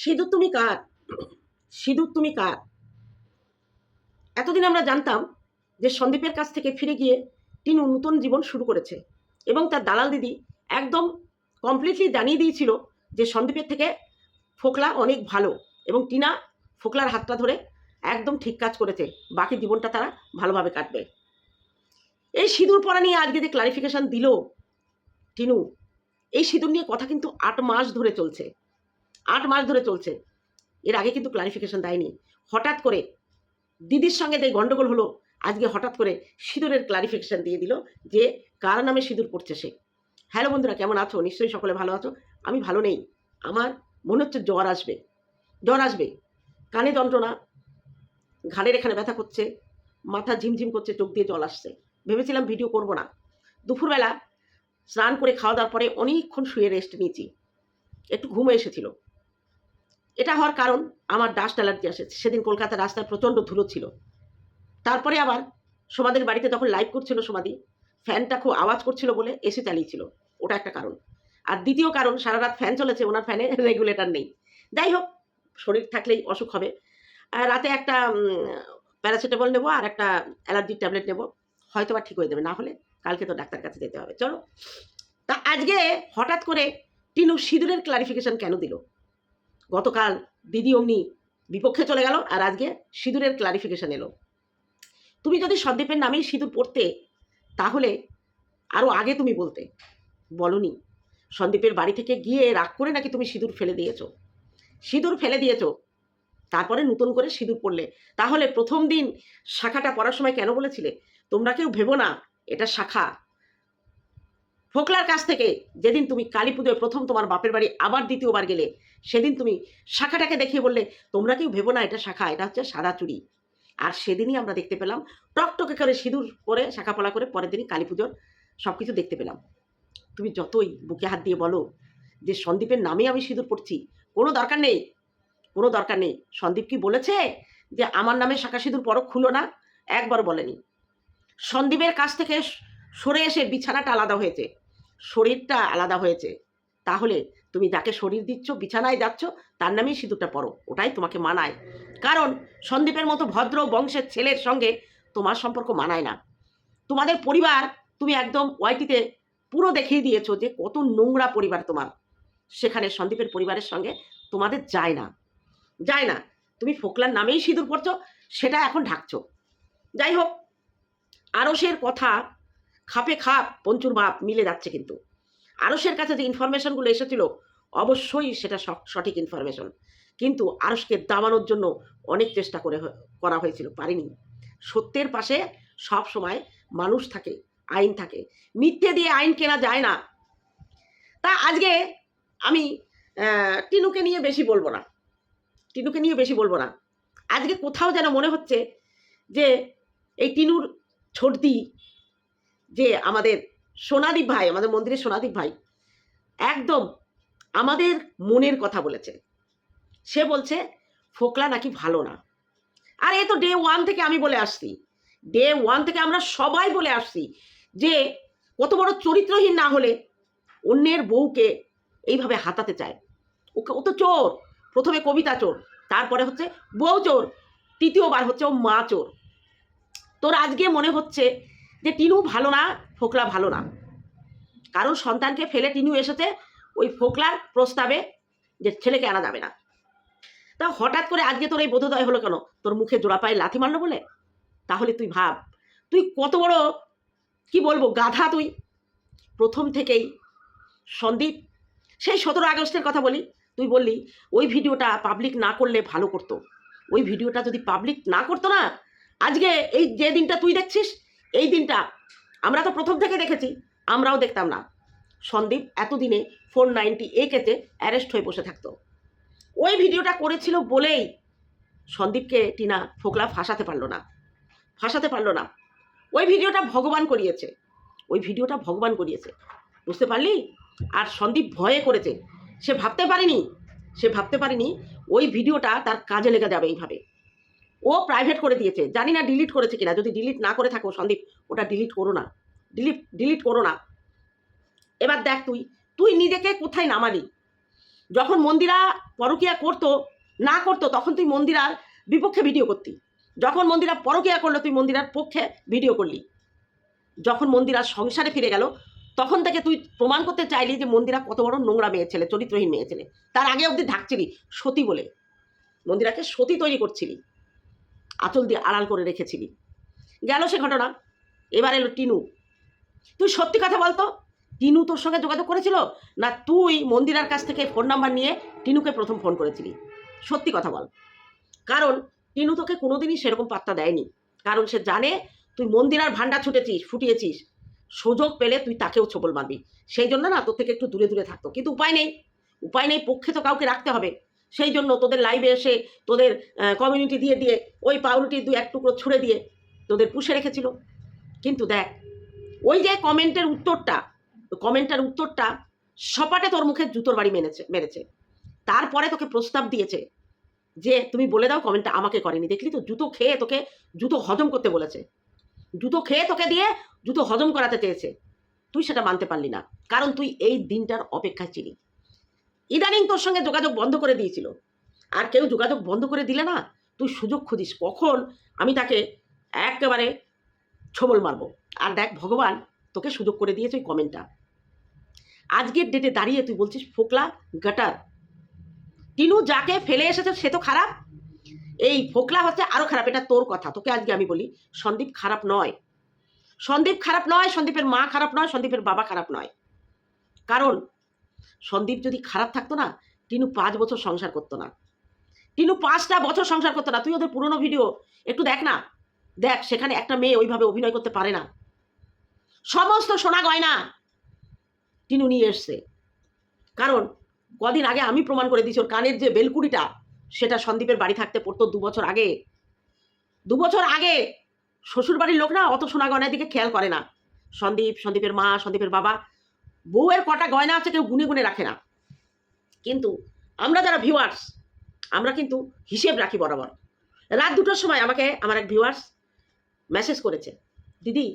সিঁদুর তুমি কার? সিঁদুর তুমি কার? এতদিন আমরা জানতাম যে সন্দীপের কাছ থেকে ফিরে গিয়ে টিনু নতুন জীবন শুরু করেছে এবং তার দালাল দিদি একদম কমপ্লিটলি জানিয়ে দিয়েছিল যে সন্দীপের থেকে ফোকলা অনেক ভালো এবং টিনা ফোকলার হাতটা ধরে একদম ঠিক কাজ করেছে। বাকি জীবনটা তারা ভালোভাবে কাটবে। এই সিঁদুর পরা নিয়ে আজকে যে ক্লারিফিকেশন দিল টিনু, এই সিঁদুর নিয়ে কথা কিন্তু আট মাস ধরে চলছে। আট মাস ধরে চলছে। এর আগে কিন্তু ক্লারিফিকেশন দেয়নি। হঠাৎ করে দিদির সঙ্গে যে গন্ডগোল হলো, আজকে হঠাৎ করে সিঁদুরের ক্লারিফিকেশন দিয়ে দিল যে কার নামে সিঁদুর পড়ছে সে। হ্যালো বন্ধুরা, কেমন আছো? নিশ্চয়ই সকলে ভালো আছো। আমি ভালো নেই। আমার মনে হচ্ছে জ্বর আসবে। জ্বর আসবে। কানে যন্ত্রণা। ঘাড়ের এখানে ব্যথা করছে। মাথা ঝিমঝিম করছে, চোখ দিয়ে জল আসছে। ভেবেছিলাম ভিডিও করব না। দুপুরবেলা স্নান করে খাওয়া দাওয়ার পরে অনেকক্ষণ শুয়ে রেস্ট নিয়েছি। একটু ঘুম এসেছিল। এটা হওয়ার কারণ আমার ডাস্ট অ্যালার্জি আসে। সেদিন কলকাতার রাস্তায় প্রচণ্ড ধুলো ছিল। তারপরে আবার সোমাদের বাড়িতে তখন লাইভ করছিল সোমাদি, ফ্যানটা খুব আওয়াজ করছিল বলে এসি চালিয়েছিল। ওটা একটা কারণ। আর দ্বিতীয় কারণ, সারা রাত ফ্যান চলেছে, ওনার ফ্যানে রেগুলেটর নেই। যাই হোক, শরীর থাকলেই অসুখ হবে। রাতে একটা প্যারাসিটামল নেব আর একটা অ্যালার্জির ট্যাবলেট নেব। হয়তো বা ঠিক হয়ে যাবে, না হলে কালকে তো ডাক্তার কাছে যেতে হবে। চলো। তা আজকে হঠাৎ করে টিনু সিঁদুরের ক্লারিফিকেশন কেন দিল? গতকাল দিদি অমনি বিপক্ষে চলে গেল আর আজকে সিঁদুরের ক্লারিফিকেশান এলো। তুমি যদি সন্দীপের নামেই সিঁদুর পড়তে, তাহলে আরও আগে তুমি বলতে। বলনি। সন্দীপের বাড়ি থেকে গিয়ে রাগ করে নাকি তুমি সিঁদুর ফেলে দিয়েছ? সিঁদুর ফেলে দিয়েছ, তারপরে নতুন করে সিঁদুর পড়লে। তাহলে প্রথম দিন শাখাটা পড়ার সময় কেন বলেছিলে? তোমরা কেউ ভেবো না, এটা শাখা। ফোকলার কাছ থেকে যেদিন তুমি কালী পুজোয় প্রথম তোমার বাপের বাড়ি আবার দ্বিতীয়বার গেলে, সেদিন তুমি শাখাটাকে দেখিয়ে বললে, তোমরা কেউ ভেবো না, এটা শাখা, এটা হচ্ছে সাদা চুড়ি। আর সেদিনই আমরা দেখতে পেলাম টকটকে করে সিঁদুর করে শাখা পলা করে পরের দিনই কালী পুজোর সব কিছু দেখতে পেলাম। তুমি যতই বুকে হাত দিয়ে বলো যে সন্দীপের নামে আমি সিঁদুর পড়ছি, কোনো দরকার নেই, কোনো দরকার নেই। সন্দীপ কি বলেছে যে, আমার নামে শাখা সিঁদুর পরক খুলো না? একবার বলেনি। সন্দীপের কাছ থেকে সরে এসে বিছানাটা আলাদা হয়েছে। শরীরটা আলাদা হয়েছে। তাহলে তুমি যাকে শরীর দিচ্ছ, বিছানায় যাচ্ছ, তার নামেই সিঁদুরটা পরো। ওটাই তোমাকে মানায়। কারণ সন্দীপের মতো ভদ্র বংশের ছেলের সঙ্গে তোমার সম্পর্ক মানায় না। তোমাদের পরিবার তুমি একদম ওয়াইটিতে পুরো দেখিয়ে দিয়েছ যে কত নোংরা পরিবার তোমার। সেখানে সন্দীপের পরিবারের সঙ্গে তোমাদের যায় না। যায় না। তুমি ফোকলার নামেই সিঁদুর পড়ছো সেটা এখন ঢাকছো। যাই হোক আরসের কথা খাপে খাপ পঞ্চুর ভাব মিলে যাচ্ছে কিন্তু। আরসের কাছে যে ইনফরমেশনগুলো এসেছিল, অবশ্যই সেটা সঠিক ইনফরমেশন কিন্তু আরসকে দাবানোর জন্য অনেক চেষ্টা করে করা হয়েছিল, পারেনি। সত্যের পাশে সব সময় মানুষ থাকে, আইন থাকে। মিথ্যে দিয়ে আইন কেনা যায় না। তা আজকে আমি টিনুকে নিয়ে বেশি বলব না। টিনুকে নিয়ে বেশি বলব না। আজকে কোথাও যেন মনে হচ্ছে যে এই টিনুর ছোটদি যে আমাদের সোনাদীপ ভাই, আমাদের মন্দিরের সোনাদীপ ভাই, একদম আমাদের মনের কথা বলেছে। সে বলছে, ফোকলা নাকি ভালো না? আর এ তো ডে ওয়ান থেকে আমি বলে আসছি। ডে ওয়ান থেকে আমরা সবাই বলে আসছি যে, কত বড় চরিত্রহীন না হলে অন্যের বউকে এইভাবে হাতাতে চায়। ওকে, ও তো চোর। প্রথমে কবিতা চোর, তারপরে হচ্ছে বউ চোর, তৃতীয়বার হচ্ছে ও মা চোর। তোর আজকে মনে হচ্ছে যে টিনু ভালো না, ফোকলা ভালো না। কারণ সন্তানকে ফেলে টিনু এসেছে ওই ফোকলার প্রস্তাবে যে ছেলেকে আনা যাবে না। তা হঠাৎ করে আজকে তোর এই বোধোদয় হলো কেন? তোর মুখে জোড়া পায়ে লাথি মারলো বলে? তাহলে তুই ভাব, তুই কত বড়, কি বলব, গাধা তুই। প্রথম থেকেই সন্দীপ, সেই সতেরো আগস্টের কথা বলি, তুই বললি, ওই ভিডিওটা পাবলিক না করলে ভালো করতো। ওই ভিডিওটা যদি পাবলিক না করতো না, আজকে এই যে দিনটা তুই দেখছিস এই দিনটা আমরা তো প্রথম থেকে দেখেছি, আমরাও দেখতাম না। সন্দীপ এতদিনে ফোর নাইনটি একেতে অ্যারেস্ট হয়ে বসে থাকতো। ওই ভিডিওটা করেছিল বলেই সন্দীপকে টিনা ফোকলা ফাঁসাতে পারল না, ফাঁসাতে পারল না। ওই ভিডিওটা ভগবান করিয়েছে, ওই ভিডিওটা ভগবান করিয়েছে। বুঝতে পারলি? আর সন্দীপ ভয়ে করেছে। সে ভাবতে পারেনি, সে ভাবতে পারেনি ওই ভিডিওটা তার কাজে লেগে যাবে এইভাবে। ও প্রাইভেট করে দিয়েছে। জানি না ডিলিট করেছে কিনা। যদি ডিলিট না করে থাকো সন্দীপ, ওটা ডিলিট করো না। ডিলিট ডিলিট করো না। এবার দেখ তুই তুই নিজেকে কোথায় নামালি? যখন মন্দিরা পরকিয়া করতো, না করতো, তখন তুই মন্দিরার বিপক্ষে ভিডিও করতি। যখন মন্দিরা পরকিয়া করল, তুই মন্দিরার পক্ষে ভিডিও করলি। যখন মন্দিরা সংসারে ফিরে গেল, তখন থেকে তুই প্রমাণ করতে চাইলি যে মন্দিরা কত বড় নোংরা মেয়ে ছেলে, চরিত্রহীন মেয়ে ছেলে। তার আগে অবধি ঢাকছিলি সতী বলে। মন্দিরাকে সতী তৈরি করছিলি। আঁচল দিয়ে আড়াল করে রেখেছিলি। গেল সে ঘটনা। এবার এলো টিনু। তুই সত্যি কথা বলতো? টিনু তোর সঙ্গে যোগাযোগ করেছিল? না তুই মন্দিরার কাছ থেকে ফোন নাম্বার নিয়ে টিনুকে প্রথম ফোন করেছিলি? সত্যি কথা বল। কারণ টিনু তোকে কোনোদিনই সেরকম পাত্তা দেয়নি। কারণ সে জানে তুই মন্দিরার ভান্ডা ছুটেছিস, ফুটিয়েছিস। সুযোগ পেলে তুই তাকেও ছবল মারবি। সেই জন্য না তোর থেকে একটু দূরে দূরে থাকতো। কিন্তু উপায় নেই। উপায় নেই, পক্ষে তো কাউকে রাখতে হবে। সেই জন্য তোদের লাইভে এসে তোদের কমিউনিটি দিয়ে দিয়ে ওই পাউরুটি দুই এক টুকরো ছুঁড়ে দিয়ে তোদের পুষে রেখেছিল। কিন্তু দেখ, ওই যে কমেন্টের উত্তরটা কমেন্টের উত্তরটা সপাটে তোর মুখে জুতোর বাড়ি মেরেছে মেরেছে। তারপরে তোকে প্রস্তাব দিয়েছে যে, তুমি বলে দাও কমেন্টটা আমাকে করেনি। দেখলি তো, জুতো খেয়ে তোকে জুতো হজম করতে বলেছে। জুতো খেয়ে তোকে দিয়ে জুতো হজম করাতে চেয়েছে। তুই সেটা মানতে পারলি না। কারণ তুই এই দিনটার অপেক্ষায় ছিলি। ইদানিং তোর সঙ্গে যোগাযোগ বন্ধ করে দিয়েছিল। আর কেউ যোগাযোগ বন্ধ করে দিলে না, তুই সুযোগ খুঁজিস। কখন আমি তাকে একেবারে ছবল মারবো। আর দেখ, ভগবান তোকে সুযোগ করে দিয়েছে ওই কমেন্টটা। আজকের ডেটে দাঁড়িয়ে তুই বলছিস, ফোকলা, গাটার। টিনু যাকে ফেলে এসেছে, সে তো খারাপ। এই ফোকলা হচ্ছে আরও খারাপ, এটা তোর কথা। তোকে আজকে আমি বলি, সন্দীপ খারাপ নয়। সন্দীপ খারাপ নয়, সন্দীপের মা খারাপ নয়, সন্দীপের বাবা খারাপ নয়। কারণ সন্দীপ যদি খারাপ থাকতো না, টিনু পাঁচ বছর সংসার করতো না। টিনু পাঁচটা বছর সংসার করতো না। তুই ওদের পুরনো ভিডিও একটু দেখ না। দেখ, সেখানে একটা মেয়ে ওইভাবে অভিনয় করতে পারে না। সমস্ত সোনা গয়না টিনু নিয়ে এসছে। কারণ কদিন আগে আমি প্রমাণ করে দিয়েছি, ওর কানের যে বেলকুড়িটা সেটা সন্দীপের বাড়ি থাকতে পড়তো দু বছর আগে। দু বছর আগে শ্বশুর বাড়ির লোক না অত সোনা গয়নার দিকে খেয়াল করে না। সন্দীপ, সন্দীপের মা, সন্দীপের বাবা বউয়ের কটা গয়না আছে কেউ গুনে গুনে রাখে না। কিন্তু আমরা যারা ভিউয়ার্স আমরা কিন্তু হিসেব রাখি বরাবর। রাত দুটোর সময় আমাকে, আমার এক ভিউয়ার্স মেসেজ করেছে, দিদি,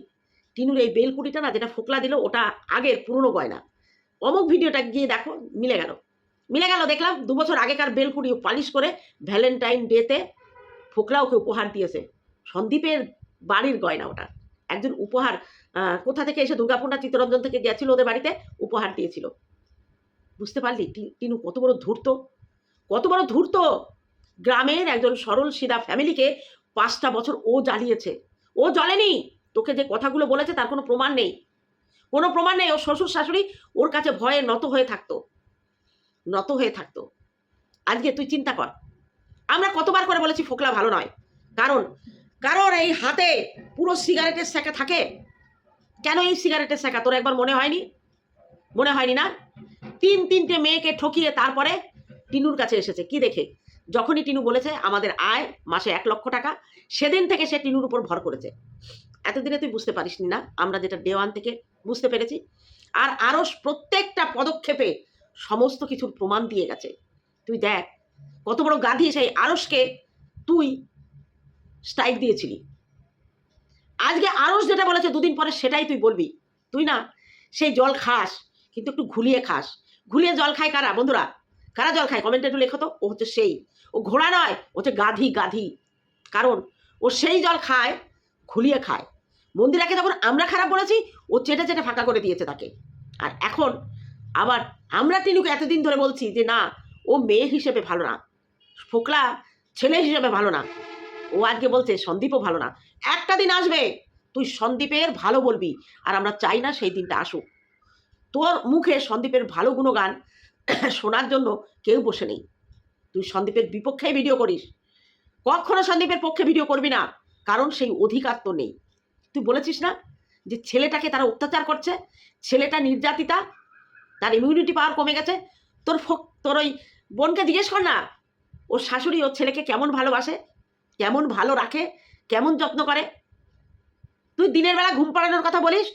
টিনুর এই বেলকুটিটা না যেটা ফোকলা দিল, ওটা আগের পুরনো গয়না। অমুক ভিডিওটা গিয়ে দেখো, মিলে গেল। মিলে গেল, দেখলাম দু বছর আগেকার বেলকুটি পালিশ করে ভ্যালেন্টাইন ডেতে ফোকলা ওকে উপহার দিয়েছে। সন্দীপের বাড়ির গয়না ওটা। একজন উপহার কোথা থেকে এসে দুর্গাপুরনা চিত্তরঞ্জন থেকে গেছিল ওদের বাড়িতে? উপহার দিয়েছিল। বুঝতে পারলি? টিনু কত বড় ধূর্ত। কত বড় ধূর্ত! গ্রামের একজন সরল সিধা ফ্যামিলিকে পাঁচটা বছর ও জ্বালিয়েছে। ও জ্বলেনি! তোকে যে কথাগুলো বলেছে তার কোনো প্রমাণ নেই। কোনো প্রমাণ নেই। ওর শ্বশুর শাশুড়ি ওর কাছে ভয়ে নত হয়ে থাকতো। নত হয়ে থাকতো। আজকে তুই চিন্তা কর। আমরা কতবার করে বলেছি ফোকলা ভালো নয়। কারণ কারণ এই হাতে পুরো সিগারেটের স্যাকা থাকে। কেন এই সিগারেটের শেখা? তোর একবার মনে হয়নি? মনে হয়নি না? তিন তিনটে মেয়েকে ঠকিয়ে তারপরে টিনুর কাছে এসেছে। কি দেখে? যখনই টিনু বলেছে, আমাদের আয় মাসে এক লক্ষ টাকা, সেদিন থেকে সে টিনুর উপর ভর করেছে। এতদিনে তুই বুঝতে পারিসনি না আমরা যেটা দেওয়ান থেকে বুঝতে পেরেছি। আর আরও প্রত্যেকটা পদক্ষেপে সমস্ত কিছুর প্রমাণ দিয়ে গেছে। তুই দেখ, কত বড় গাধি সেই আরসকে তুই স্ট্রাইক দিয়েছিলি। আজকে আরস যেটা বলেছে, দুদিন পরে সেটাই তুই বলবি। তুই না, সেই জল খাস, কিন্তু একটু ঘুলিয়ে খাস। ঘুলিয়ে জল খায় কারা? বন্ধুরা, কারা জল খায়? কমেন্টে একটু লেখো তো, ও হচ্ছে সেই। ও ঘোড়া নয়, ও হচ্ছে গাধি গাধি। কারণ ও সেই জল খায়, ঘুলিয়ে খায়। মন্দিরাকে যখন আমরা খারাপ বলেছি, ও চেটে চেটে ফাঁকা করে দিয়েছে তাকে। আর এখন আবার আমরা টিনুকে এতদিন ধরে বলছি যে, না, ও মেয়ে হিসেবে ভালো না। ফোকলা ছেলে হিসেবে ভালো না। ও আজকে বলছে, সন্দীপও ভালো না। একটা দিন আসবে, তুই সন্দীপের ভালো বলবি, আর আমরা চাই না সেই দিনটা আসুক। তোর মুখে সন্দীপের ভালো গুণগান শোনার জন্য কেউ বসে নেই। তুই সন্দীপের বিপক্ষে ভিডিও করিস। কখনো সন্দীপের পক্ষে ভিডিও করবি না, কারণ সেই অধিকার তো নেই। তুই বলেছিস না যে ছেলেটাকে তারা অত্যাচার করছে? ছেলেটা নির্যাতিতা, তার ইমিউনিটি পাওয়ার কমে গেছে। তোর তোর ওই বোনকে জিজ্ঞেস কর না, ওর শাশুড়ি ওর ছেলেকে কেমন ভালোবাসে? কেমন ভালো রাখে, কেমন যত্ন করে। তুই দিনের বেলা ঘুম পাড়ানোর কথা বলিস?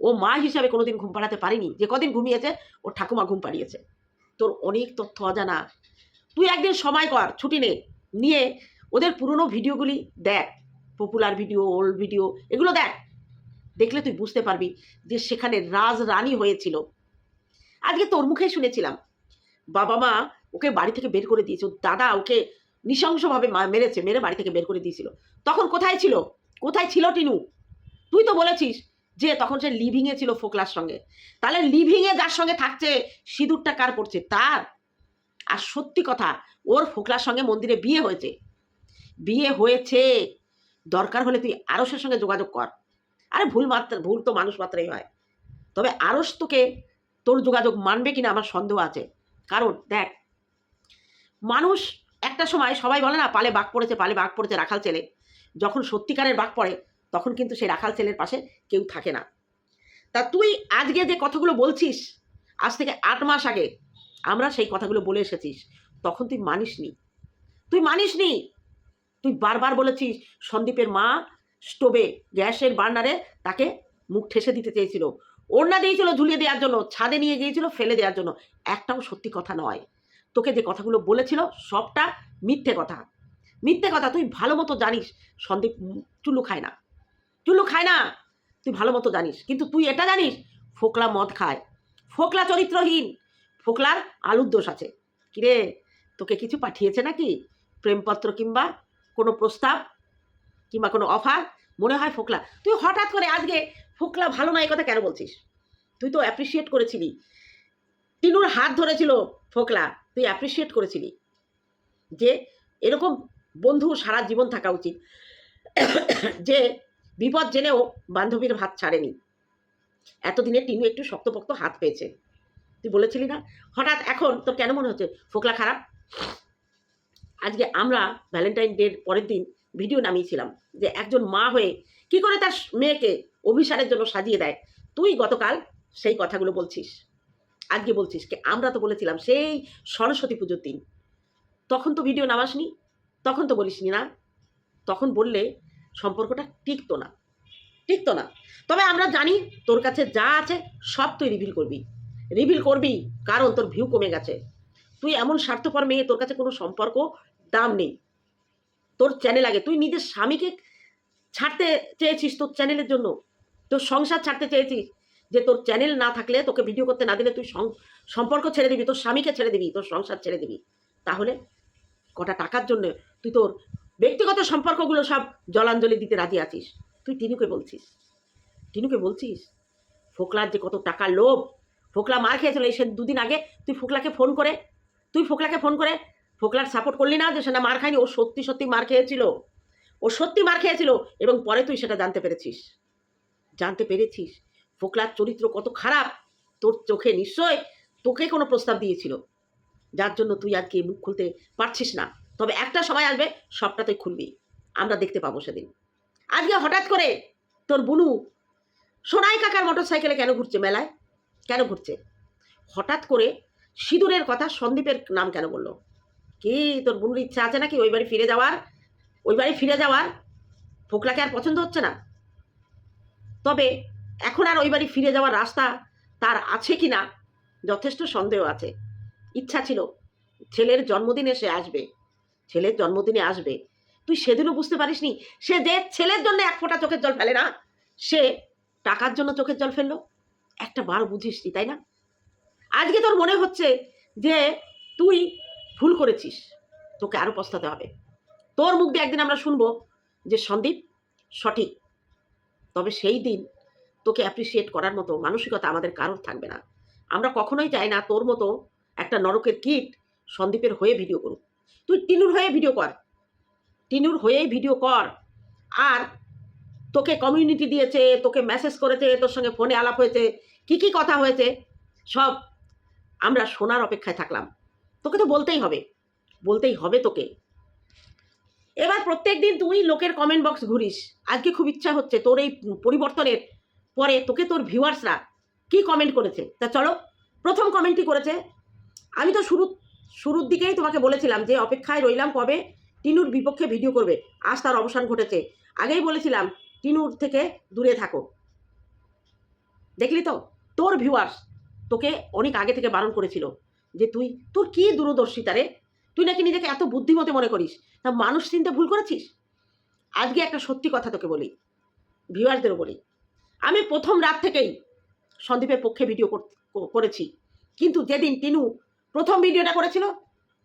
ও মা হিসাবে কোনোদিন ঘুম পাড়াতে পারিনি। যে কদিন ঘুমিয়েছে, ওর ঠাকুমা ঘুম পাড়িয়েছে। তোর অনেক তথ্য অজানা। তুই একদিন সময় কর, ছুটি নে। নিয়ে ওদের পুরনো ভিডিওগুলি দেখ। পপুলার ভিডিও, ওল্ড ভিডিও, এগুলো দেখ। দেখলে তুই বুঝতে পারবি যে সেখানে রাজ রানী হয়েছিল। আজকে তোর মুখেই শুনেছিলাম। বাবা মা ওকে বাড়ি থেকে বের করে দিয়েছে। দাদা ওকে নৃশংসভাবে মেরেছে, মেরে বাড়ি থেকে বের করে দিয়েছিল। তখন কোথায় ছিল? কোথায় ছিল টিনু? তুই তো বলেছিস যে তখন সে লিভিংয়ে ছিল ফোকলার সঙ্গে। তাহলে লিভিংয়ে যার সঙ্গে থাকছে, সিঁদুরটা কার পড়ছে? তার। আর সত্যি কথা, ওর ফোকলার সঙ্গে মন্দিরে বিয়ে হয়েছে। বিয়ে হয়েছে। দরকার হলে তুই আরসের সঙ্গে যোগাযোগ কর। আরে ভুল মাত্র, ভুল তো মানুষ মাত্রাই হয়। তবে আরস তোকে, তোর যোগাযোগ মানবে কিনা আমার সন্দেহ আছে। কারণ, দেখ, মানুষ একটা সময় সবাই বলে না, পালে বাঘ পড়েছে, পালে বাঘ পড়েছে রাখাল ছেলে। যখন সত্যিকারের বাঘ পড়ে, তখন কিন্তু সেই রাখাল ছেলের পাশে কেউ থাকে না। তা তুই আজকে যে কথাগুলো বলছিস, আজ থেকে আট মাস আগে আমরা সেই কথাগুলো বলে এসেছিস, তখন তুই মানিসনি। তুই মানিসনি! তুই বারবার বলেছিস, সন্দীপের মা স্টোভে গ্যাসের বার্নারে তাকে মুখ ঠেসে দিতে চেয়েছিল। ওড়না দিয়েছিল ঝুলিয়ে দেওয়ার জন্য, ছাদে নিয়ে গিয়েছিল ফেলে দেওয়ার জন্য। একটাও সত্যি কথা নয়। তোকে যে কথাগুলো বলেছিল, সবটা মিথ্যে কথা। মিথ্যে কথা তুই ভালো মতো জানিস, সন্দীপ। চুলু খায় না। চুলু খায় না। তুই ভালো মতো জানিস। কিন্তু তুই এটা জানিস, ফোকলা মদ খায়। ফোকলা চরিত্রহীন। ফোকলার আলুর দোষ আছে। কিরে, তোকে কিছু পাঠিয়েছে নাকি? প্রেমপত্র কিংবা কোনো প্রস্তাব? কিংবা কোনো অফার? মনে হয় ফোকলা। তুই হঠাৎ করে আজকে ফোকলা ভালো না, এই কথা কেন বলছিস? তুই তো অ্যাপ্রিসিয়েট করেছিলি। টিনুর হাত ধরেছিল ফোকলা। তুই অ্যাপ্রিসিয়েট করেছিলি যে এরকম বন্ধু সারা জীবন থাকা উচিত। যে বিপদ জেনেও বান্ধবীর হাত ছাড়েনি। এতদিনে টিনু একটু শক্তপোক্ত হাত পেয়েছে। তুই বলেছিলি না? হঠাৎ এখন তোর কেন মনে হচ্ছে? ফোকলা খারাপ? আজকে আমরা ভ্যালেন্টাইন ডের পরের দিন ভিডিও নামিয়েছিলাম যে একজন মা হয়ে কি করে তার মেয়েকে অভিসারের জন্য সাজিয়ে দেয়? তুই গতকাল সেই কথাগুলো বলছিস। আজকে বলছিস কি, আমরা তো বলেছিলাম সেই সরস্বতী পুজোর দিন। তখন তো ভিডিও নামাসনি তখন তো বলিসনি না। তখন বললে সম্পর্কটা টিকতো না টিকতো না। তবে আমরা জানি তোর কাছে যা আছে সব তুই রিভিল করবি। রিভিল করবি, কারণ তোর ভিউ কমে গেছে। তুই এমন স্বার্থপর মেয়ে, তোর কাছে কোনো সম্পর্ক দাম নেই। তোর চ্যানেল আগে, তুই নিজের স্বামীকে ছাড়তে চেয়েছিস তোর চ্যানেলের জন্য। তোর সংসার ছাড়তে চেয়েছিস। যে তোর চ্যানেল না থাকলে তোকে ভিডিও করতে না দিলে তুই সং- সম্পর্ক ছেড়ে দিবি, তোর স্বামীকে ছেড়ে দিবি, তোর সংসার ছেড়ে দিবি। তাহলে কটা টাকার জন্য তুই তোর ব্যক্তিগত সম্পর্কগুলো সব জলাঞ্জলি দিতে রাজি আছিস? তুই টিনুকে বলছিস। টিনুকে বলছিস? ফোকলার যে কত টাকার লোভ, ফোকলা মার খেয়েছিল, এই সে দুদিন আগে তুই ফোকলাকে ফোন করে, তুই ফোকলাকে ফোন করে ফোকলার সাপোর্ট করলি না যে সেটা মার খায়নি, ও সত্যি সত্যি মার খেয়েছিল। ও সত্যি মার খেয়েছিল এবং পরে তুই সেটা জানতে পেরেছিস। জানতে পেরেছিস? ফোকলার চরিত্র কত খারাপ? তোর চোখে নিশ্চয় তোকে কোনো প্রস্তাব দিয়েছিল। যার জন্য তুই আজকে মুখ খুলতে পারছিস না। তবে একটা সময় আসবে, সবটা তুই খুলবি। আমরা দেখতে পাবো সেদিন। আজকে হঠাৎ করে তোর বুনু সোনাই কাকার মোটর সাইকেলে কেন ঘুরছে মেলায়? কেন ঘুরছে? হঠাৎ করে সিঁদুরের কথা সন্দীপের নাম কেন বলল? কি তোর বুনুর ইচ্ছা আছে নাকি ওই বাড়ি ফিরে যাওয়ার? ওই বাড়ি ফিরে যাওয়ার? ফোকলাকে আর পছন্দ হচ্ছে না। তবে এখন আর ওই বাড়ি ফিরে যাওয়ার রাস্তা তার আছে কি না যথেষ্ট সন্দেহ আছে। ইচ্ছা ছিল, ছেলের জন্মদিনে সে আসবে, ছেলের জন্মদিনে আসবে। তুই সেদিনও বুঝতে পারিসনি, সে যে ছেলের জন্য এক ফোঁটা চোখের জল ফেলে না, সে টাকার জন্য চোখের জল ফেলল। একটা বার বুঝিসনি তাই না? আজকে তোর মনে হচ্ছে যে তুই ভুল করেছিস, তোকে আরও পস্তাতে হবে। তোর মুখ দিয়ে একদিন আমরা শুনব যে সন্দীপ সঠিক, তবে সেই দিন তোকে অ্যাপ্রিসিয়েট করার মতো মানসিকতা আমাদের কারোর থাকবে না। আমরা কখনোই চাই না তোর মতো একটা নরকের কিট সন্দীপের হয়ে ভিডিও করুক। তুই টিনুর হয়ে ভিডিও কর। টিনুর হয়েই ভিডিও কর। আর তোকে কমিউনিটি দিয়েছে, তোকে মেসেজ করেছে, তোর সঙ্গে ফোনে আলাপ হয়েছে, কি কি কথা হয়েছে, সব আমরা শোনার অপেক্ষায় থাকলাম। তোকে তো বলতেই হবে। বলতেই হবে তোকে। এবার প্রত্যেক দিন তুই লোকের কমেন্ট বক্স ঘুরিস। আজকে খুব ইচ্ছা হচ্ছে তোর এই পরিবর্তনের পরে তোকে তোর ভিউয়ার্সরা কি কমেন্ট করেছে? তা চলো, প্রথম কমেন্টই করেছে? আমি তো শুরু, শুরুর দিকেই তোমাকে বলেছিলাম যে অপেক্ষায় রইলাম কবে টিনুর বিপক্ষে ভিডিও করবে। আজ তার অবসান ঘটেছে। আগেই বলেছিলাম, টিনুর থেকে দূরে থাকো। দেখলি তো? তোর ভিউয়ার্স তোকে অনেক আগে থেকে বারণ করেছিল যে তুই, তোর কি দূরদর্শিতা রে? তুই নাকি নিজেকে এত বুদ্ধিমতে মনে করিস? তা মানুষ চিনতে ভুল করেছিস? আজকে একটা সত্যি কথা তোকে বলি ভিউয়ার্সদেরও বলি। আমি প্রথম রাত থেকেই সন্দীপের পক্ষে ভিডিও কর- করেছি। কিন্তু যেদিন টিনু প্রথম ভিডিওটা করেছিল,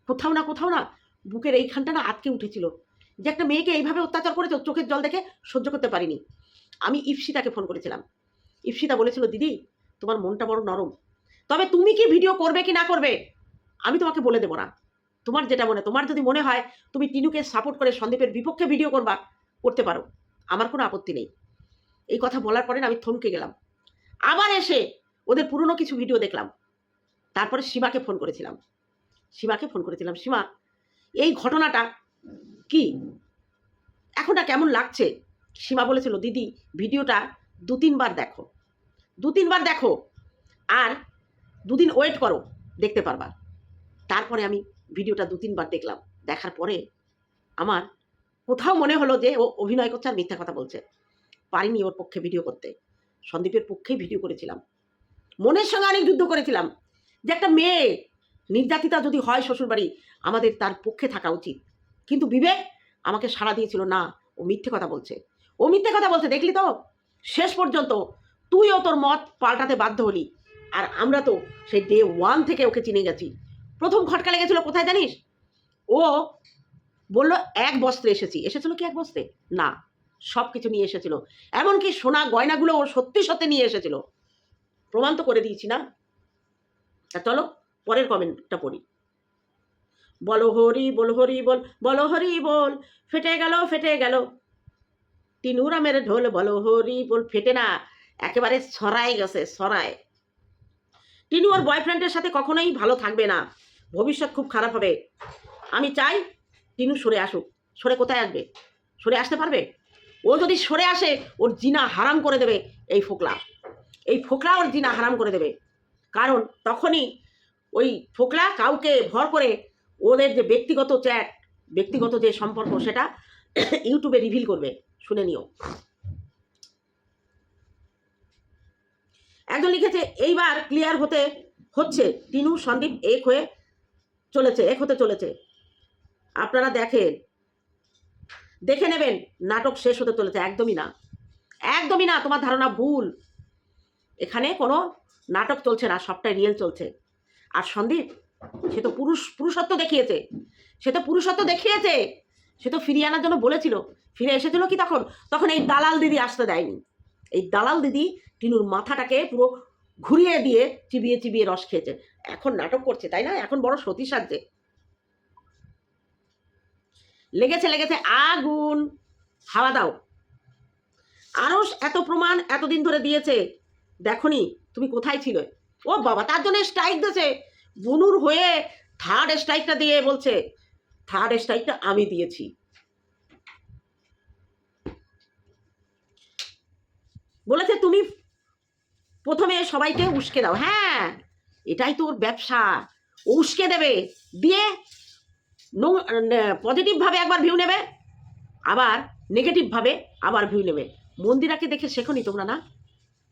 কোথাও না কোথাও না বুকের এইখানটা না আটকে উঠেছিল। যে একটা মেয়েকে এইভাবে অত্যাচার করেছে চোখের জল দেখে সহ্য করতে পারিনি। আমি ইপসিতাকে ফোন করেছিলাম। ইপসিতা বলেছিল, দিদি, তোমার মনটা বড় নরম। তবে তুমি কি ভিডিও করবে কি না করবে, আমি তোমাকে বলে দেবো না। তোমার যেটা মনে, তোমার যদি মনে হয় তুমি টিনুকে সাপোর্ট করে সন্দীপের বিপক্ষে ভিডিও করবা, করতে পারো। আমার কোনো আপত্তি নেই। এই কথা বলার পরে আমি থমকে গেলাম। আবার এসে ওদের পুরনো কিছু ভিডিও দেখলাম। তারপরে সীমাকে ফোন করেছিলাম। সীমাকে ফোন করেছিলাম, সীমা, এই ঘটনাটা কি? এখনটা কেমন লাগছে? সীমা বলেছিল, দিদি ভিডিওটা দু তিনবার দেখো। দু তিনবার দেখো আর দুদিন ওয়েট করো, দেখতে পারবা। তারপরে আমি ভিডিওটা দু তিনবার দেখলাম। দেখার পরে আমার কোথাও মনে হলো যে ও অভিনয় করছে আর মিথ্যা কথা বলছে। পারিনি ওর পক্ষে ভিডিও করতে। সন্দীপের পক্ষেই ভিডিও করেছিলাম। মনের সঙ্গে অনেক যুদ্ধ করেছিলাম। যে একটা মেয়ে নির্যাতিতা যদি হয় শ্বশুরবাড়ি, আমাদের তার পক্ষে থাকা উচিত। কিন্তু বিবেক আমাকে সাড়া দিয়েছিল, না, ও মিথ্যে কথা বলছে। ও মিথ্যে কথা বলছে, দেখলি তো? শেষ পর্যন্ত তুইও তোর মত পাল্টাতে বাধ্য হলি। আর আমরা তো সেই ডে ওয়ান থেকে ওকে চিনে গেছি। প্রথম খটকা লেগেছিল কোথায় জানিস? ও বলল, এক বস্ত্রে এসেছি। এসেছিল কি এক বস্ত্রে? না। সব কিছু নিয়ে এসেছিল। এমনকি সোনা গয়নাগুলো ও সত্যি সত্যি নিয়ে এসেছিল। প্রমাণ তো করে দিয়েছি না? তা চলো, পরের কমেন্টটা পড়ি। বলো হরি, বল হরি, বল, বলো হরি, বল, ফেটে গেল ফেটে গেল। তিনুরা মেরে ঢোল, বলো হরি, বল, ফেটে না। একেবারে সরাই গেছে সরায় টিনু ওর বয়ফ্রেন্ডের সাথে কখনোই ভালো থাকবে না। ভবিষ্যৎ খুব খারাপ হবে। আমি চাই টিনু সরে আসুক। সরে কোথায় আসবে? সরে আসতে পারবে? ও যদি সরে আসে, ওর জিনা হারাম করে দেবে এই ফোকলা। এই ফোকলা ওর জিনা হারাম করে দেবে। কারণ তখনই ওই ফোকলা কাউকে ভর করে ওদের যে ব্যক্তিগত চ্যাট, ব্যক্তিগত যে সম্পর্ক, সেটা ইউটিউবে রিভিল করবে। শুনে নিও। একজন লিখেছে, এইবার ক্লিয়ার হতে হচ্ছে। টিনু, সন্দীপ এক হয়ে চলেছে, এক হতে চলেছে। আপনারা দেখেন দেখে নেবেন, নাটক শেষ হতে চলেছে, একদমই না। একদমই না, তোমার ধারণা ভুল। এখানে কোনো নাটক চলছে না, সবটাই রিয়েল চলছে। আর সন্দীপ, সে তো পুরুষ, পুরুষত্ব দেখিয়েছে। সে তো পুরুষত্ব দেখিয়েছে। সে তো ফিরিয়ে আনার জন্য বলেছিল। ফিরে এসেছিল কি তখন? তখন এই দালাল দিদি আসতে দেয়নি। এই দালাল দিদি টিনুর মাথাটাকে পুরো ঘুরিয়ে দিয়ে চিবিয়ে চিবিয়ে রস খেয়েছে। এখন নাটক করছে, তাই না? এখন বড় সতী সাজছে। লেগেছে লেগেছে। আগুন! হাওয়া দাও। আরও এত প্রমাণ এতদিন ধরে দিয়েছে। দেখনি, তুমি কোথায় ছিল? ও বাবা, তার জন্য স্ট্রাইক দিয়েছে। বুনুর হয়ে থার্ড স্ট্রাইকটা দিয়ে বলছে থার্ড স্ট্রাইকটা আমি দিয়েছি। বলেছে, তুমি প্রথমে সবাইকে উস্কে দাও। হ্যাঁ এটাই তোর ব্যবসা। উস্কে দেবে। দিয়ে পজিটিভভাবে একবার ভিউ নেবে, আবার নেগেটিভভাবে আবার ভিউ নেবে। মন্দিরাকে দেখে শেখনি তোমরা না?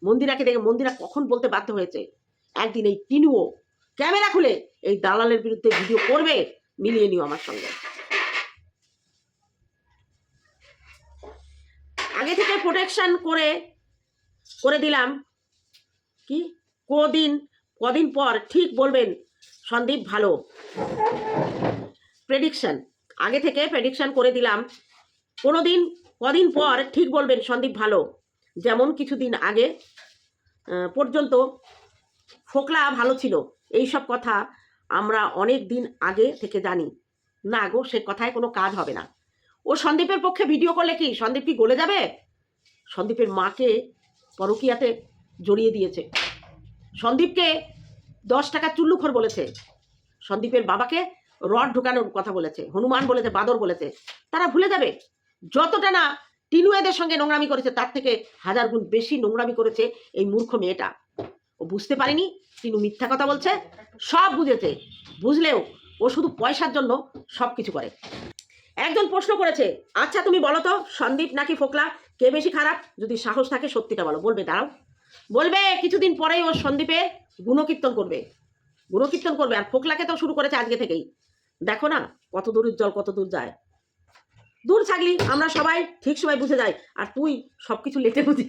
মন্দিরাকে দেখে মন্দিরা কখন বলতে বাধ্য হয়েছে? একদিন এই টিনুও ক্যামেরা খুলে এই দালালের বিরুদ্ধে ভিডিও করবে, মিলিয়ে নিও আমার সঙ্গে। আগে থেকে প্রোটেকশন করে করে দিলাম। কি? কদিন কদিন পর ঠিক বলবেন, সন্দীপ ভালো। প্রেডিকশন আগে থেকে প্রেডিকশান করে দিলাম। কোনো দিন কদিন পর ঠিক বলবেন, সন্দীপ ভালো। যেমন কিছুদিন আগে পর্যন্ত ফোকলা ভালো ছিল। এই সব কথা আমরা অনেক দিন আগে থেকে জানি। না গো, সে কথায় কোনো কাজ হবে না। ও সন্দীপের পক্ষে ভিডিও করলে কি, সন্দীপ কি গলে যাবে? সন্দীপের মাকে পরকিয়াতে জড়িয়ে দিয়েছে। সন্দীপকে দশ টাকা চুল্লুখর বলেছে। সন্দীপের বাবাকে রড ঢুকানোর কথা বলেছে, হনুমান বলেছে, বাদর বলেছে, তারা ভুলে যাবে। যতটা না টিনু এদের সঙ্গে নোংরামি করেছে, তার থেকে হাজার গুণ বেশি নোংরামি করেছে এই মূর্খ মেয়েটা। ও বুঝতে পারেনি, টিনু মিথ্যা কথা বলছে, সব বুঝেছে। বুঝলেও ও শুধু পয়সার জন্য সব কিছু করে। একজন প্রশ্ন করেছে আচ্ছা তুমি বলো তো, সন্দীপ নাকি ফোকলা, কে বেশি খারাপ? যদি সাহস থাকে সত্যিটা বলো, বলবে, দাঁড়াও। বলবে, কিছুদিন পরেই ও সন্দীপে গুণকীর্তন করবে। গুণকীর্তন করবে, আর ফোকলাকে তো শুরু করেছে আজকে থেকেই। দেখো না কত দূর জল কত দূর যায়। দূর থাকলি, আমরা সবাই ঠিক সময় বুঝে যাই। আর তুই সব কিছু লেটে বুঝি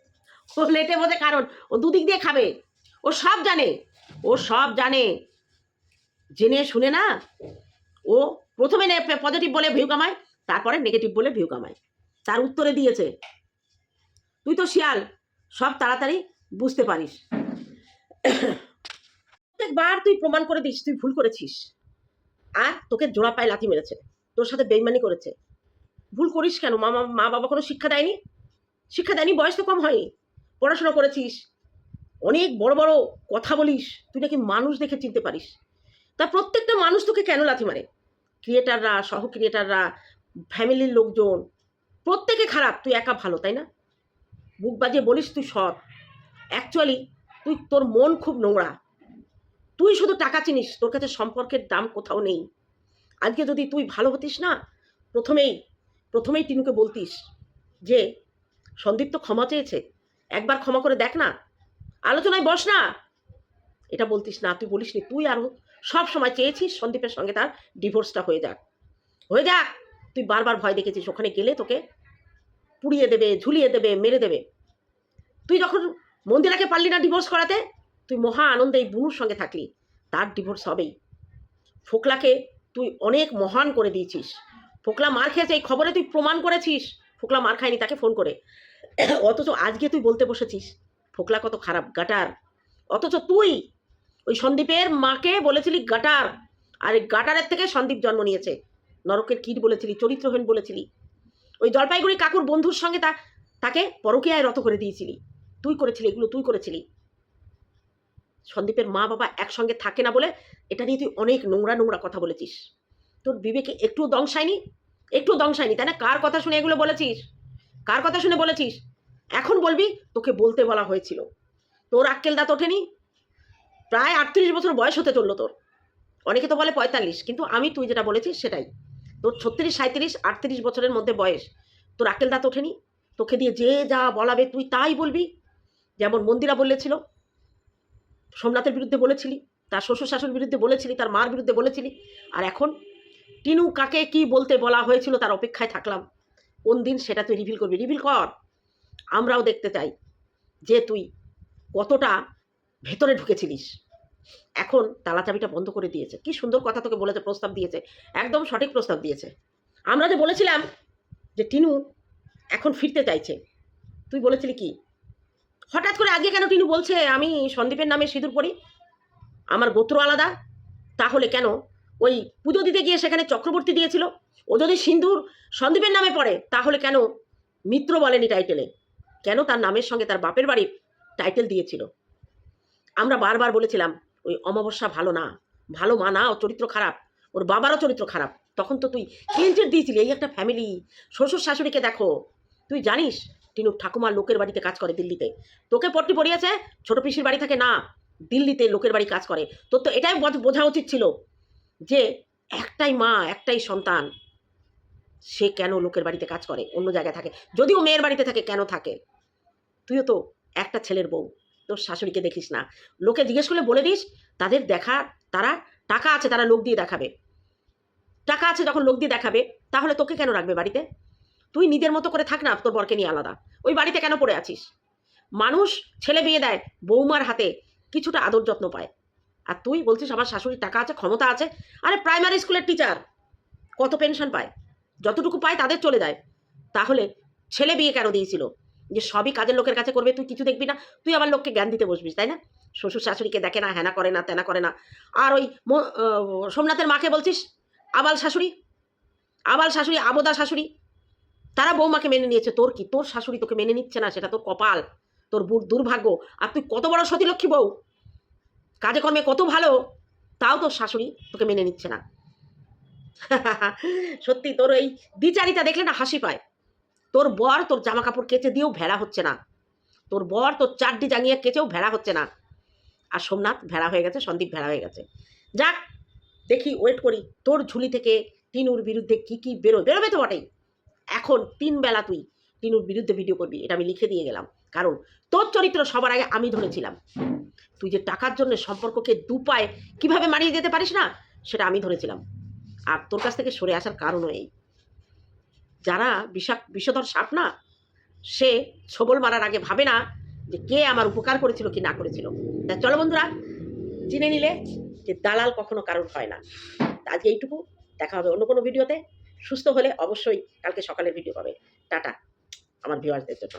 ও লেটে বোঝে কারণ ও দুদিক দিয়ে খাবে। ও সব জানে। ও সব জানে। জেনে শুনে না, ও প্রথমে পজিটিভ বলে ভিউ কামায়, তারপরে নেগেটিভ বলে ভিউ কামায়। তার উত্তরে দিয়েছে। তুই তো শিয়াল, সব তাড়াতাড়ি বুঝতে পারিস। প্রত্যেকবার তুই প্রমাণ করে দিস, তুই ভুল করেছিস। আর তোকে জোড়া পায়ে লাথি মেরেছে। তোর সাথে বেইমানি করেছে। ভুল করিস কেন? মা, মা- বাবা কোনো শিক্ষা দেয়নি? শিক্ষা দেয়নি? বয়স তো কম হয়নি। পড়াশোনা করেছিস। অনেক বড় বড় কথা বলিস। তুই নাকি মানুষ দেখে চিনতে পারিস। তা প্রত্যেকটা মানুষ তোকে কেন লাথি মারে? ক্রিয়েটাররা, সহ ক্রিয়েটাররা, ফ্যামিলির লোকজন, প্রত্যেকে খারাপ। তুই একা ভালো, তাই না? বুক বাজিয়ে বলিস তুই সৎ। অ্যাকচুয়ালি তুই, তোর মন খুব নোংরা। তুই শুধু টাকা চিনিস, তোর কাছে সম্পর্কের দাম কোথাও নেই। আজকে যদি তুই ভালো হতিস না, প্রথমেই প্রথমেই টিনুকে বলতিস যে, সন্দীপ তো ক্ষমা চেয়েছে, একবার ক্ষমা করে দেখ না, আলোচনায় বস না। এটা বলতিস না, তুই বলিসনি, তুই আরও সব সময় চেয়েছিস সন্দীপের সঙ্গে তার ডিভোর্সটা হয়ে যাক। হয়ে যাক, তুই বারবার ভয় দেখেছিস, ওখানে গেলে তোকে পুড়িয়ে দেবে, ঝুলিয়ে দেবে, মেরে দেবে। তুই যখন মন্দিরাকে পারলি না ডিভোর্স করাতে তুই মহা আনন্দে এই বুনুর সঙ্গে থাকলি। তার ডিভোর্স হবেই। ফোকলাকে তুই অনেক মহান করে দিয়েছিস। ফোকলা মার খেয়েছে, এই খবরে তুই প্রমাণ করেছিস। ফোকলা মার খায়নি, তাকে ফোন করে। অথচ আজকে তুই বলতে বসেছিস, ফোকলা কত খারাপ, গাটার। অথচ তুই ওই সন্দীপের মাকে বলেছিলি গাটার, আর এই গাটারের থেকে সন্দীপ জন্ম নিয়েছে। নরকের কীট বলেছিলি, চরিত্রহীন বলেছিলি। ওই জলপাইগুড়ি কাকুর বন্ধুর সঙ্গে তা, তাকে পরকীয়ায় রত করে দিয়েছিলি। তুই করেছিলি এগুলো, তুই করেছিলি। সন্দীপের মা বাবা একসঙ্গে থাকে না বলে এটা নিয়ে তুই অনেক নোংরা নোংরা কথা বলেছিস। তোর বিবেকে একটু দংশায়নি? একটু দংশায়নি, তাই না? কার কথা শুনে এগুলো বলেছিস? কার কথা শুনে বলেছিস? এখন বলবি, তোকে বলতে বলা হয়েছিল। তোর আক্কেল দাঁত ওঠেনি? প্রায় আটত্রিশ বছর বয়স হতে চলল তোর। অনেকে তো বলে পঁয়তাল্লিশ, কিন্তু আমি তুই যেটা বলেছিস সেটাই। তোর ছত্রিশ সাঁত্রিশ আটত্রিশ বছরের মধ্যে বয়স। তোর আক্কেল দাঁত ওঠেনি? তোকে দিয়ে যে যা বলাবে তুই তাই বলবি? যেমন মন্দিরা বলেছিল সোমনাথের বিরুদ্ধে বলেছিলি, তার শ্বশুর শাশুর বিরুদ্ধে বলেছিলি, তার মার বিরুদ্ধে বলেছিলি, আর এখন টিনু কাকে কি বলতে বলা হয়েছিল তার অপেক্ষায় থাকলাম। কোন দিন সেটা তুই রিভিল করবি? রিভিল কর। আমরাও দেখতে চাই যে তুই কতটা ভেতরে ঢুকেছিলিস। এখন তালা চাবিটা বন্ধ করে দিয়েছে। কি সুন্দর কথা তোকে বলেছে, প্রস্তাব দিয়েছে। একদম সঠিক প্রস্তাব দিয়েছে। আমরা যে বলেছিলাম যে টিনু এখন ফিরতে চাইছে, তুই বলেছিলি কি? হঠাৎ করে আগে কেন টিনু বলছে, আমি সন্দীপের নামে সিঁদুর পড়ি আমার গোত্র আলাদা। তাহলে কেন? ওই পুজো দিতে গিয়ে সেখানে চক্রবর্তী দিয়েছিল। ও যদি সিন্দুর সন্দীপের নামে পড়ে, তাহলে কেন মিত্র বলেনি টাইটেলে? কেন তার নামের সঙ্গে তার বাপের বাড়ির টাইটেল দিয়েছিল? আমরা বারবার বলেছিলাম, ওই অমাবস্যা ভালো না। ভালো মা না, ওর চরিত্র খারাপ। ওর বাবারও চরিত্র খারাপ। তখন তো তুই ক্লিনচিট দিয়েছিলি, এই একটা ফ্যামিলি শ্বশুর শাশুড়িকে দেখো। তুই জানিস টিনুর ঠাকুমার লোকের বাড়িতে কাজ করে দিল্লিতে। তোকে পট্টি পড়িয়েছে? ছোট পিসির বাড়ি থাকে না, দিল্লিতে লোকের বাড়ি কাজ করে। তোর তো এটাই বোঝা উচিত ছিল যে একটাই মা, একটাই সন্তান, সে কেন লোকের বাড়িতে কাজ করে, অন্য জায়গায় থাকে। যদিও মেয়ের বাড়িতে থাকে, কেন থাকে? তুইও তো একটা ছেলের বউ, তোর শাশুড়িকে দেখিস না। লোকে জিজ্ঞেস করলে বলে দিস, তাদের দেখা, তারা টাকা আছে, তারা লোক দিয়ে দেখাবে। টাকা আছে যখন লোক দিয়ে দেখাবে, তাহলে তোকে কেন রাখবে বাড়িতে? তুই নিজের মতো করে থাক না, তোর বরকে নিয়ে আলাদা। ওই বাড়িতে কেন পড়ে আছিস? মানুষ ছেলে বিয়ে দেয়, বৌমার হাতে কিছুটা আদর যত্ন পায়। আর তুই বলছিস আমার শাশুড়ির টাকা আছে, ক্ষমতা আছে, আরে প্রাইমারি স্কুলের টিচার কত পেনশন পায়? যতটুকু পায় তাদের চলে যায়। তাহলে ছেলে বিয়ে কেন দিয়েছিল? যে সবই কাজের লোকের কাছে করবে, তুই কিছু দেখবি না? তুই আবার লোককে জ্ঞান দিতে বসবিস, তাই না? শ্বশুর শাশুড়িকে দেখে না হ্যানা করে না, তেনা করে না। আর ওই সোমনাথের মাকে বলছিস, আবাল শাশুড়ি? আবাল শাশুড়ি, আবদা শাশুড়ি? তারা বৌমাকে মেনে নিয়েছে। তোর কি? তোর শাশুড়ি তোকে মেনে নিচ্ছে না, সেটা তোর কপাল। তোর বুর- দুর্ভাগ্য। আর তুই কত বড় সতীলক্ষ্মী বউ? কাজে কর্মে কত ভালো? তাও তোর শাশুড়ি তোকে মেনে নিচ্ছে না। সত্যি তোর এই দ্বিচারিতা দেখলে না হাসি পায়। তোর বর তোর জামা কাপড় কেচে দিয়েও ভেড়া হচ্ছে না। তোর বর তোর চারটি জাঙিয়ে কেচেও ভেড়া হচ্ছে না। আর সোমনাথ ভেড়া হয়ে গেছে, সন্দীপ ভেড়া হয়ে গেছে। যাক, দেখি ওয়েট করি। তোর ঝুলি থেকে তিনুর বিরুদ্ধে কি কি বেরোয়? বেরোবে তো বটেই। এখন তিন বেলা তুই টিনুর বিরুদ্ধে ভিডিও করবি, এটা আমি লিখে দিয়ে গেলাম। কারণ তোর চরিত্র সবার আগে আমি ধরেছিলাম। তুই যে টাকার জন্য সম্পর্ককে দুপায় কীভাবে মারিয়ে যেতে পারিস না, সেটা আমি ধরেছিলাম। আর তোর কাছ থেকে সরে আসার কারণও এই। যারা বিষাক বিষধর সাপ না, সে ছবল মারার আগে ভাবে না যে কে আমার উপকার করেছিল কি না করেছিল। তা চলো বন্ধুরা চিনে নিলে যে দালাল কখনো কারণ হয় না। আজকে এইটুকু, দেখা হবে অন্য কোনো ভিডিওতে সুস্থ হলে অবশ্যই কালকে সকালের ভিডিও পাবে। টাটা আমার ভিউয়ার্সদের জন্য।